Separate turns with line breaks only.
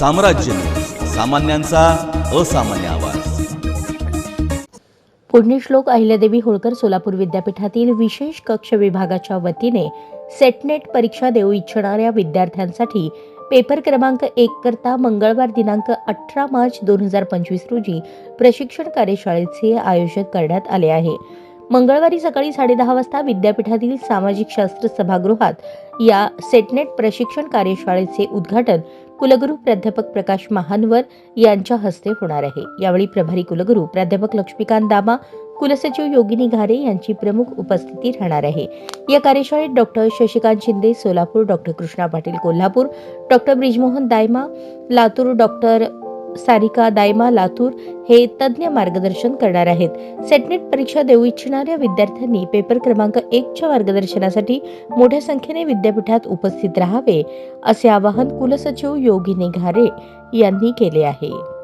साम्राज्य. सामान्यांचा असामान्य आवाज.
पुण्यश्लोक अहिल्यादेवी होळकर सोलापूर विद्यापीठातील विशेष कक्ष विभागाच्या वतीने सेटनेट परीक्षा देऊ इच्छिणाऱ्या विद्यार्थ्यांसाठी पेपर क्रमांक एक करता मंगळवार दिनांक अठरा मार्च दोन हजार पंचवीस रोजी प्रशिक्षण कार्यशाळेचे आयोजन करण्यात आले आहे. मंगळवारी सकाळी साडेदहा वाजता विद्यापीठातील सामाजिक शास्त्र सभागृहात या सेटनेट प्रशिक्षण कार्यशाळेचे उद्घाटन कुलगुरू प्राध्यापक प्रकाश महानवर यांच्या हस्ते होणार आहे. यावेळी प्रभारी कुलगुरू प्राध्यापक लक्ष्मीकांत दामा कुलसचिव योगिनी घारे यांची प्रमुख उपस्थिती राहणार आहे. या कार्यशाळेत doctor Shashikant Shinde Solapur doctor Krishna Patil Kolhapur doctor Brijmohan Dayma Latur doctor Sarika Dayma Latur हे तज्ज्ञ मार्गदर्शन करणार आहेत. सेटनेट परीक्षा देऊ इच्छिणाऱ्या विद्यार्थ्यांनी पेपर क्रमांक एकच्या मार्गदर्शनासाठी मोठ्या संख्येने विद्यापीठात उपस्थित राहावे असे आवाहन कुलसचिव योगिनी घारे यांनी केले आहे.